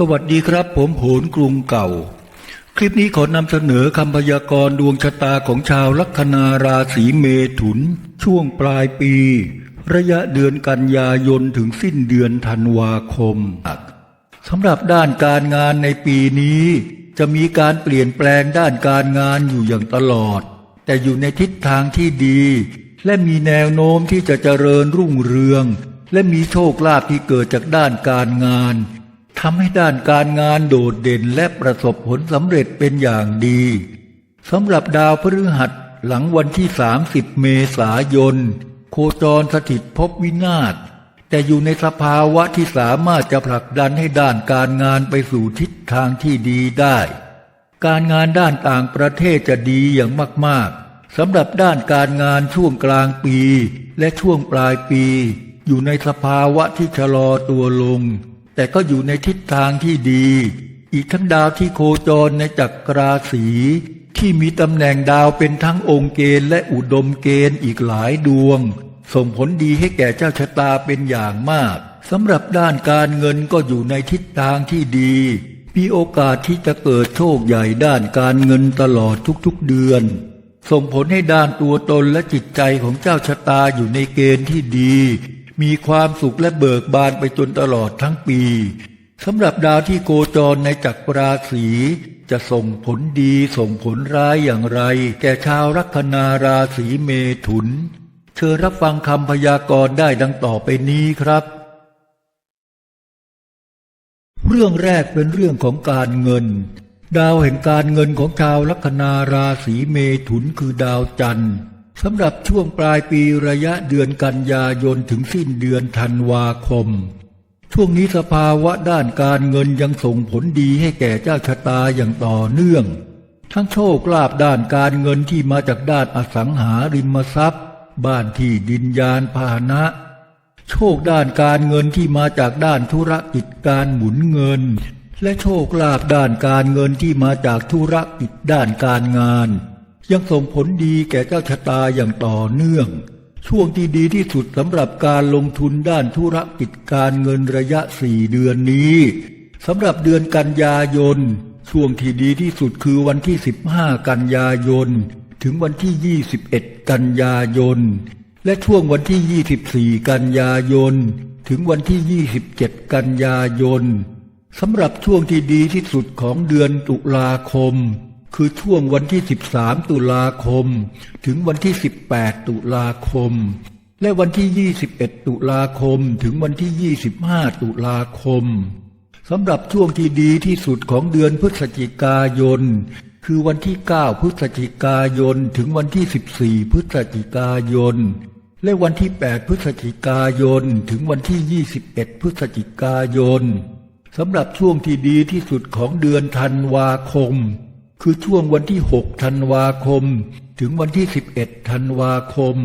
สวัสดีครับผมโหนกรุงเก่า คลิปนี้ขอนำเสนอคำพยากรณ์ดวงชะตาของชาวลัคนาราศีเมถุน ช่วงปลายปี ระยะเดือนกันยายนถึงสิ้นเดือนธันวาคมสำหรับด้านการงานในปีนี้ จะมีการเปลี่ยนแปลงด้านการงานอยู่อย่างตลอด แต่อยู่ในทิศทางที่ดี และมีแนวโน้มที่จะเจริญรุ่งเรือง และมีโชคลาภที่เกิดจากด้านการงาน ทำให้ด้านการงานโดดเด่นและประสบผลสำเร็จเป็นอย่างดีสำหรับดาวพฤหัสหลังวันที่ 30 เมษายน โคจรสถิตภพวินาศแต่อยู่ในสภาวะที่สามารถจะผลักดันให้ด้านการงานไปสู่ทิศทางที่ดีได้ การงานด้านต่างประเทศจะดีอย่างมากๆสำหรับด้านการงานช่วงกลางปีและช่วงปลายปี อยู่ในสภาวะที่ชะลอตัวลง แต่ก็อยู่ในทิศทางที่ดี อีกทั้งดาวที่โคจรในจักราศีที่มีตำแหน่งดาวเป็นทั้งองค์เกณฑ์และอุดมเกณฑ์อีกหลายดวง ส่งผลดีให้แก่เจ้าชะตาเป็นอย่างมากสำหรับด้านการเงินก็อยู่ในทิศทางที่ดี มีโอกาสที่จะเกิดโชคใหญ่ด้านการเงินตลอดทุกๆเดือน ส่งผลให้ด้านตัวตนและจิตใจของเจ้าชะตาอยู่ในเกณฑ์ที่ดี มีความสุขและเบิกบานไปจนตลอดทั้งปีสำหรับดาวที่โคจรในจักรราศีจะส่งผลดีส่งผลร้ายอย่างไร แก่ชาวลัคนาราศีเมถุน เชิญรับฟังคำพยากรณ์ได้ดังต่อไปนี้ครับ เรื่องแรกเป็นเรื่องของการเงิน ดาวแห่งการเงินของชาวลัคนาราศีเมถุนคือดาวจันทร์ สำหรับช่วงปลายปีระยะเดือนกันยายนถึงสิ้นเดือนธันวาคม ช่วงนี้สภาวะด้านการเงินยังส่งผลดีให้แก่เจ้าชะตาอย่างต่อเนื่อง ทั้งโชคลาภด้านการเงินที่มาจากด้านอสังหาริมทรัพย์ บ้านที่ดินยานพาหนะ โชคด้านการเงินที่มาจากด้านธุรกิจการหมุนเงิน และโชคลาภด้านการเงินที่มาจากธุรกิจด้านการงาน ยังส่งผลดีแก่เจ้าชะตาอย่างต่อเนื่อง ช่วงที่ดีที่สุดสำหรับการลงทุนด้านธุรกิจการเงินระยะสี่เดือนนี้สำหรับเดือนกันยายน ช่วงที่ดีที่สุดคือวันที่ 15 กันยายน ถึงวันที่ 21 กันยายน และช่วงวันที่ 24 กันยายน ถึงวันที่ 27 กันยายนสำหรับช่วงที่ดีที่สุดของเดือนตุลาคม คือช่วงวันที่ 13 ตุลาคม ถึงวันที่ 18 ตุลาคม และวันที่ 21 ตุลาคม ถึงวันที่ 25 ตุลาคมสำหรับช่วงที่ดีที่สุดของเดือนพฤศจิกายน คือวันที่ 9 พฤศจิกายน ถึงวันที่ 14 พฤศจิกายน และวันที่ 8 พฤศจิกายน ถึงวันที่ 21 พฤศจิกายนสำหรับช่วงที่ดีที่สุดของเดือนธันวาคม คือช่วงวันที่ 6 ธันวาคม ถึงวันที่ 11 ธันวาคม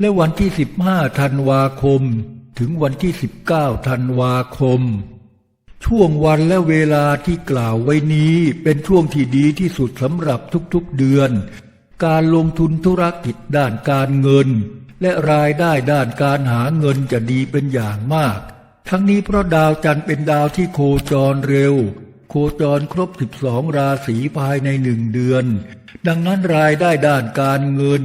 และวันที่ 15 ธันวาคม ถึงวันที่ 19 ธันวาคม ช่วงวันและเวลาที่กล่าวไว้นี้เป็นช่วงที่ดีที่สุดสำหรับทุกๆเดือน การลงทุนธุรกิจด้านการเงิน และรายได้ด้านการหาเงินจะดีเป็นอย่างมาก ทั้งนี้เพราะดาวจันทร์เป็นดาวที่โคจรเร็ว โคจรครบ 12 ราศีภายในหนึ่งเดือน ดังนั้นรายได้ด้านการเงิน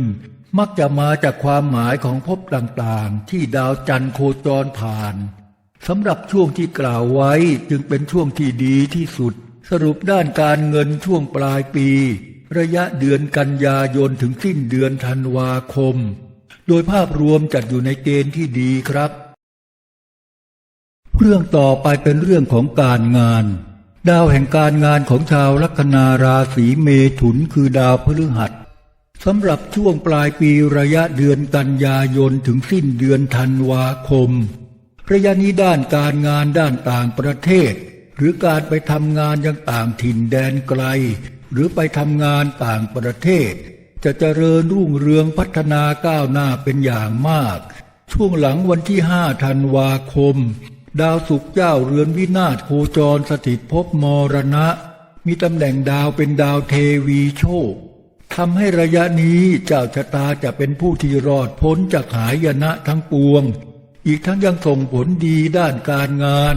มักจะมาจากความหมายของภพต่างๆ ที่ดาวจันทร์โคจรผ่านสำหรับช่วงที่กล่าวไว้จึงเป็นช่วงที่ดีที่สุด สรุปด้านการเงินช่วงปลายปี ระยะเดือนกันยายนถึงสิ้นเดือนธันวาคม โดยภาพรวมจัดอยู่ในเกณฑ์ที่ดีครับ เรื่องต่อไปเป็นเรื่องของการงาน ดาวแห่งการงานของชาวลัคนาราศีเมถุนคือดาวพฤหัสสำหรับช่วงปลายปีระยะเดือนกันยายนถึงสิ้นเดือนธันวาคม ระยะนี้ด้านการงานด้านต่างประเทศ หรือการไปทำงานยังต่างถิ่นแดนไกล หรือไปทำงานต่างประเทศ จะเจริญรุ่งเรืองพัฒนาก้าวหน้าเป็นอย่างมาก ช่วงหลังวันที่ห้าธันวาคม ดาวศุกเจ้าเรือนวินาศโคจรสถิตภพมรณะ มีตำแหน่งดาวเป็นดาวเทวีโชคทำให้ระยะนี้เจ้าชะตาจะเป็นผู้ที่รอดพ้นจากหายนะทั้งปวง อีกทั้งยังส่งผลดีด้านการงาน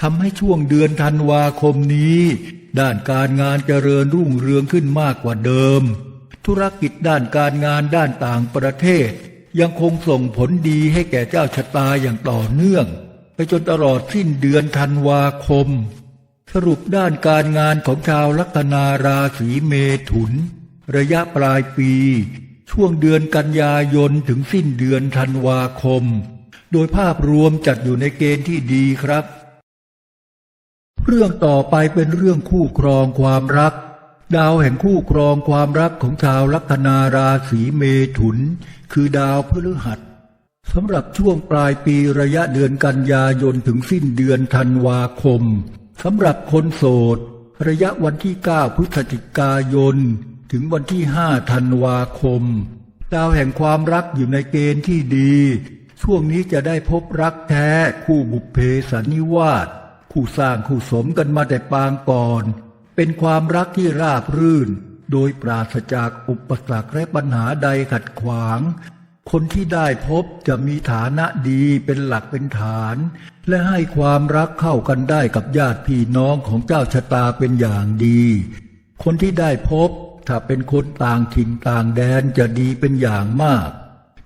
ทำให้ช่วงเดือนธันวาคมนี้ ด้านการงานเจริญรุ่งเรืองขึ้นมากกว่าเดิม ธุรกิจด้านการงานด้านต่างประเทศ ยังคงส่งผลดีให้แก่เจ้าชะตาอย่างต่อเนื่อง ไปจนตลอดสิ้นเดือนธันวาคม สรุปด้านการงานของชาวลัคนาราศีเมถุน ระยะปลายปี ช่วงเดือนกันยายนถึงสิ้นเดือนธันวาคม โดยภาพรวมจัดอยู่ในเกณฑ์ที่ดีครับ เรื่องต่อไปเป็นเรื่องคู่ครองความรัก ดาวแห่งคู่ครองความรักของชาวลัคนาราศีเมถุน คือดาวพฤหัส สำหรับช่วงปลายปีระยะเดือนกันยายนถึงสิ้นเดือนธันวาคมสำหรับคนโสด ระยะวันที่ 9 พฤศจิกายน ถึงวันที่ 5 ธันวาคม ดาวแห่งความรักอยู่ในเกณฑ์ที่ดี ช่วงนี้จะได้พบรักแท้คู่บุพเพสันนิวาสคู่สร้างคู่สมกันมาแต่ปางก่อน เป็นความรักที่ราบรื่น โดยปราศจากอุปสรรคและปัญหาใดขัดขวาง คนที่ได้พบจะมีฐานะดีเป็นหลักเป็นฐาน และให้ความรักเข้ากันได้กับญาติพี่น้องของเจ้าชะตาเป็นอย่างดี คนที่ได้พบถ้าเป็นคนต่างถิ่นต่างแดนจะดีเป็นอย่างมาก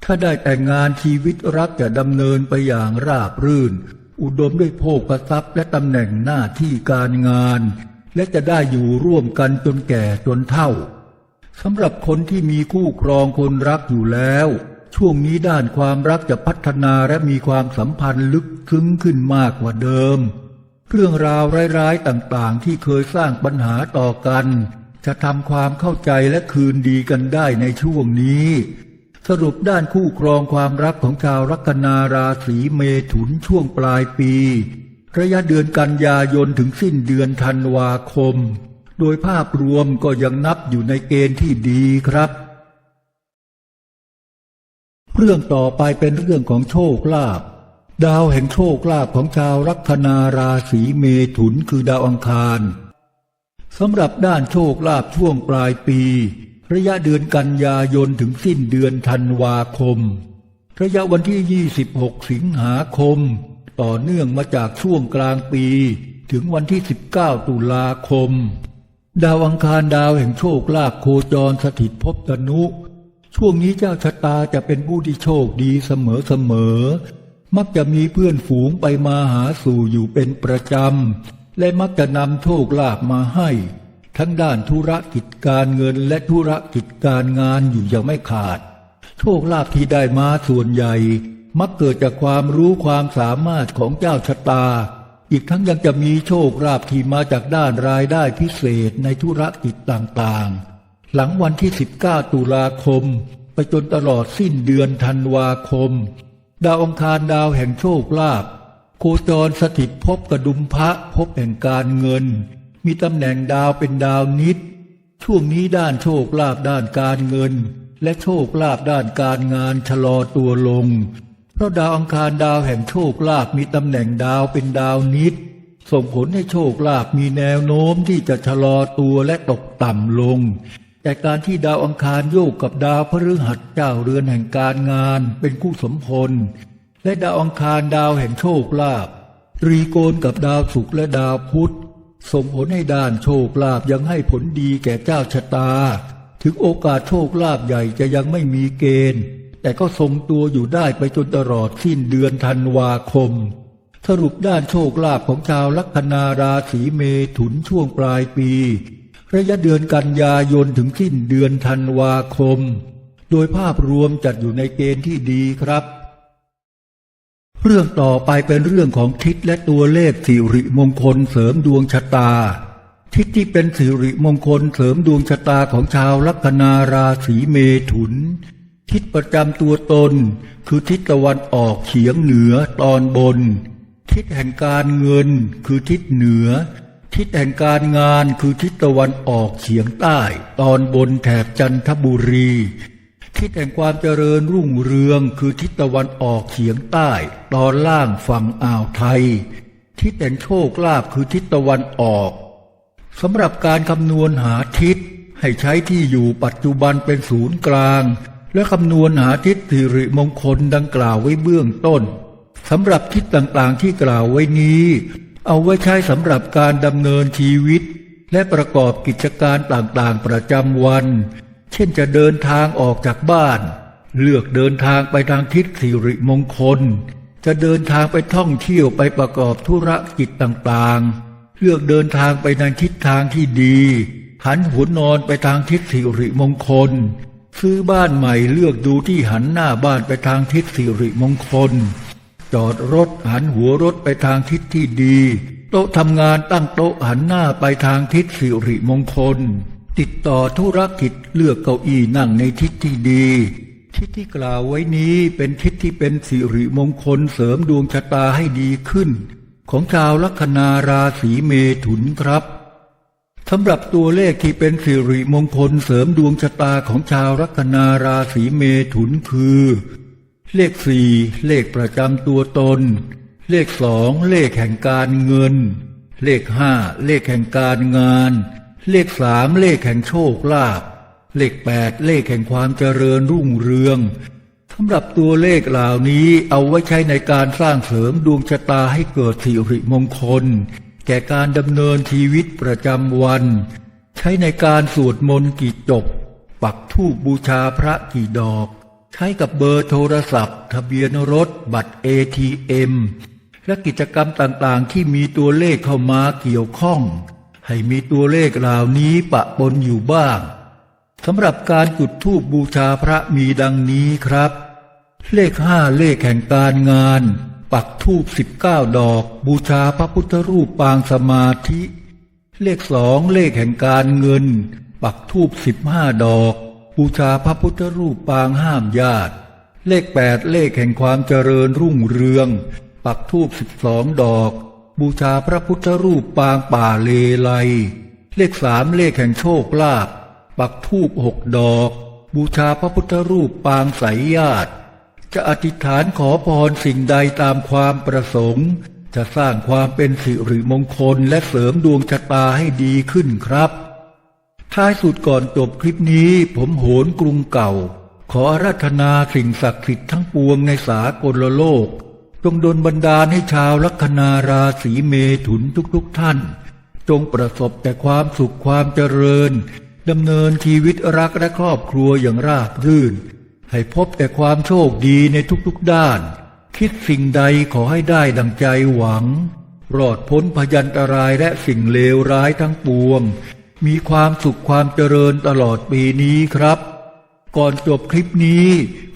ถ้าได้แต่งงานชีวิตรักจะดำเนินไปอย่างราบรื่น อุดมด้วยโภคทรัพย์และตำแหน่งหน้าที่การงาน และจะได้อยู่ร่วมกันจนแก่จนเฒ่าสำหรับคนที่มีคู่ครองคนรักอยู่แล้ว ช่วงนี้ด้านความรักจะพัฒนาและมีความสัมพันธ์ลึกซึ้งขึ้นมากกว่าเดิม เรื่องราวร้ายๆต่างๆ ที่เคยสร้างปัญหาต่อกัน จะทำความเข้าใจและคืนดีกันได้ในช่วงนี้ สรุปด้านคู่ครองความรักของชาวลัคนาราศีเมถุนช่วงปลายปี ระยะเดือนกันยายนถึงสิ้นเดือนธันวาคม โดยภาพรวมก็ยังนับอยู่ในเกณฑ์ที่ดีครับ เรื่องต่อไปเป็นเรื่องของโชคลาภดาวแห่งโชคลาภของชาวลัคนาราศีเมถุนคือดาวอังคารสำหรับด้านโชคลาภช่วงปลายปี ระยะเดือนกันยายนถึงสิ้นเดือนธันวาคม ระยะวันที่ 26 สิงหาคม ต่อเนื่องมาจากช่วงกลางปี ถึงวันที่ 19 ตุลาคม ดาวอังคารดาวแห่งโชคลาภโคจรสถิตภพตนุ ช่วงนี้เจ้าชะตาจะเป็นผู้ที่โชคดีเสมอเสมอ มักจะมีเพื่อนฝูงไปมาหาสู่อยู่เป็นประจำ และมักจะนำโชคลาภมาให้ ทั้งด้านธุรกิจการเงินและธุรกิจการงานอยู่ยังไม่ขาด โชคลาภที่ได้มาส่วนใหญ่ มักเกิดจากความรู้ความสามารถของเจ้าชะตา อีกทั้งยังจะมีโชคลาภที่มาจากด้านรายได้พิเศษในธุรกิจต่างๆ หลังวันที่ 19 ตุลาคม ไปจนตลอดสิ้นเดือนธันวาคม ดาวองคารดาวแห่งโชคลาภโคจรสถิตภพกระดุมพระภพแห่งการเงิน มีตำแหน่งดาวเป็นดาวนิด ช่วงนี้ด้านโชคลาภด้านการเงิน และโชคลาภด้านการงานชะลอตัวลง เพราะดาวอังคารดาวแห่งโชคลาภมีตำแหน่งดาวเป็นดาวนิด ส่งผลให้โชคลาภมีแนวโน้มที่จะชะลอตัวและตกต่ำลง แต่การที่ดาวอังคารโยกกับดาวพฤหัสเจ้าเรือนแห่งการงานเป็นคู่สมพล และดาวอังคารดาวแห่งโชคลาภตรีโกณกับดาวศุกร์และดาวพุธส่งผลให้ด้านโชคลาภยังให้ผลดีแก่เจ้าชะตา ถึงโอกาสโชคลาภใหญ่จะยังไม่มีเกณฑ์ แต่ก็ทรงตัวอยู่ได้ไปจนตลอดสิ้นเดือนธันวาคม สรุปด้านโชคลาภของชาวลัคนาราศีเมถุนช่วงปลายปี ระยะเดือนกันยายนถึงสิ้นเดือนธันวาคม โดยภาพรวมจัดอยู่ในเกณฑ์ที่ดีครับ เรื่องต่อไปเป็นเรื่องของทิศและตัวเลขสิริมงคลเสริมดวงชะตา ทิศที่เป็นสิริมงคลเสริมดวงชะตาของชาวลัคนาราศีเมถุน ทิศประจำตัวตน คือทิศตะวันออกเฉียงเหนือตอนบน ทิศแห่งการเงินคือทิศเหนือ ทิศแห่งการงานคือทิศตะวันออกเฉียงใต้ ตอนบนแถบจันทบุรี ทิศแห่งความเจริญรุ่งเรืองคือทิศตะวันออกเฉียงใต้ ตอนล่างฝั่งอ่าวไทย ทิศแห่งโชคลาภคือทิศตะวันออกสำหรับการคำนวณหาทิศ ให้ใช้ที่อยู่ปัจจุบันเป็นศูนย์กลาง และคำนวณหาทิศสิริมงคลดังกล่าวไว้เบื้องต้นสำหรับทิศต่างๆที่กล่าวไว้นี้ เอาไว้ใช้สำหรับการดำเนินชีวิต และประกอบกิจการต่างๆประจำวัน เช่นจะเดินทางออกจากบ้าน เลือกเดินทางไปทางทิศสิริมงคล จะเดินทางไปท่องเที่ยวไปประกอบธุรกิจต่างๆ เลือกเดินทางไปในทิศทางที่ดี หันหัวนอนไปทางทิศสิริมงคล ซื้อบ้านใหม่เลือกดูที่หันหน้าบ้านไปทางทิศสิริมงคล จอดรถหันหัวรถไปทางทิศที่ดี โต๊ะทำงานตั้งโต๊ะหันหน้าไปทางทิศสิริมงคล ติดต่อธุรกิจเลือกเก้าอี้นั่งในทิศที่ดี ทิศที่กล่าวไว้นี้เป็นทิศที่เป็นสิริมงคลเสริมดวงชะตาให้ดีขึ้น ของชาวลัคนาราศีเมถุนครับสำหรับตัวเลขที่เป็นสิริมงคลเสริมดวงชะตาของชาวลัคนาราศีเมถุนคือ เลขสี่เลขประจำตัวตน เลขสองเลขแห่งการเงิน เลขห้าเลขแห่งการงาน เลขสามเลขแห่งโชคลาภเลขแปดเลขแห่งความเจริญรุ่งเรืองสำหรับตัวเลขเหล่านี้เอาไว้ใช้ในการสร้างเสริมดวงชะตาให้เกิดสิริมงคล แก่การดำเนินชีวิตประจำวัน ใช้ในการสวดมนต์กี่จบ ปักธูปบูชาพระกี่ดอก ใช้กับเบอร์โทรศัพท์ ทะเบียนรถ บัตร ATM และกิจกรรมต่างๆ ที่มีตัวเลขเข้ามาเกี่ยวข้อง ให้มีตัวเลขเหล่านี้ปะปนอยู่บ้างสำหรับการจุดธูปบูชาพระมีดังนี้ครับ เลขห้าเลขแห่งการงาน ปักธูปสิบเก้าดอก บูชาพระพุทธรูปปางสมาธิ เลขสองเลขแห่งการเงิน ปักธูปสิบห้าดอก บูชาพระพุทธรูปปางห้ามญาติ เลขแปดเลขแห่งความเจริญรุ่งเรือง ปักธูปสิบสองดอก บูชาพระพุทธรูปปางป่าเลไล เลขสามเลขแห่งโชคลาภปักธูปหกดอก บูชาพระพุทธรูปปางไสยญาติ จะอธิษฐานขอพรสิ่งใดตามความประสงค์ จะสร้างความเป็นสิริมงคลและเสริมดวงชะตาให้ดีขึ้นครับ ท้ายสุดก่อนจบคลิปนี้ ผมโหนกรุงเก่า ขออาราธนาสิ่งศักดิ์สิทธิ์ทั้งปวงในสากลโลก จงดลบันดาลให้ชาวลัคนาราศีเมถุนทุกๆทท่าน จงประสบแต่ความสุขความเจริญดำเนินชีวิตรักและครอบครัวอย่างราบรื่น ให้พบแต่ความโชคดีในทุกๆด้าน คิดสิ่งใดขอให้ได้ดังใจหวัง รอดพ้นพยันตรายและสิ่งเลวร้ายทั้งปวง มีความสุขความเจริญตลอดปีนี้ครับ ก่อนจบคลิปนี้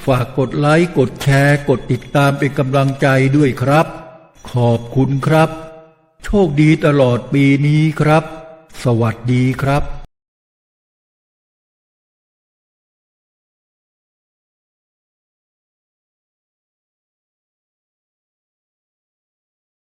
ฝากกดไลค์ กดแชร์ กดติดตามเป็นกำลังใจด้วยครับ ขอบคุณครับ โชคดีตลอดปีนี้ครับ สวัสดีครับ